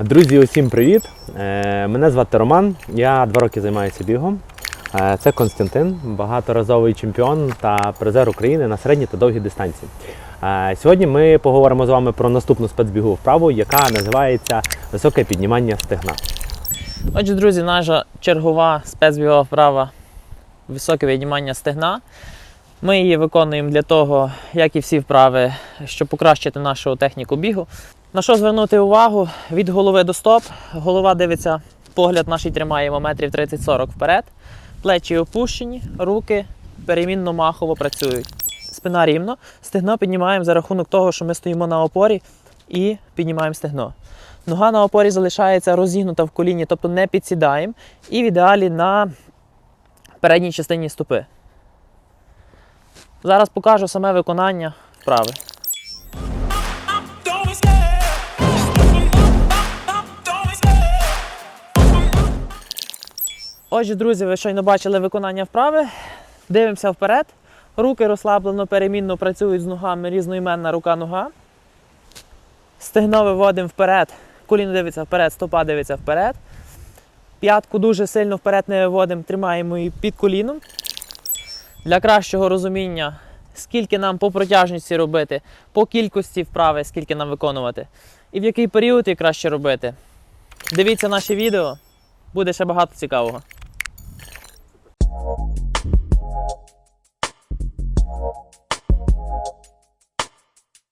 Друзі, усім привіт! Е, Мене звати Роман. Я два роки займаюся бігом. Е, Це Константин, багаторазовий чемпіон та призер України на середній та довгі дистанції. Е, Сьогодні ми поговоримо з вами про наступну спецбігову вправу, яка називається високе піднімання стегна. Отже, друзі, наша чергова спецбігова вправа високе віднімання стегна. Ми її виконуємо для того, як і всі вправи, щоб покращити нашу техніку бігу. На що звернути увагу від голови до стоп. Голова дивиться, погляд наш тримаємо метрів 30-40 вперед. Плечі опущені, руки перемінно махово працюють. Спина рівно. Стегно піднімаємо за рахунок того, що ми стоїмо на опорі і піднімаємо стегно. Нога на опорі залишається розігнута в коліні, тобто не підсідаємо. І в ідеалі на передній частині стопи. Зараз покажу саме виконання вправи. Отже, друзі, ви щойно бачили виконання вправи. Дивимося вперед. Руки розслаблено перемінно працюють з ногами різноіменна рука-нога. Стегно виводимо вперед. Коліно дивиться вперед, стопа дивиться вперед. П'ятку дуже сильно вперед не виводимо, тримаємо її під коліном для кращого розуміння, скільки нам по протяжності робити, по кількості вправи, скільки нам виконувати, і в який період її краще робити. Дивіться наші відео, буде ще багато цікавого.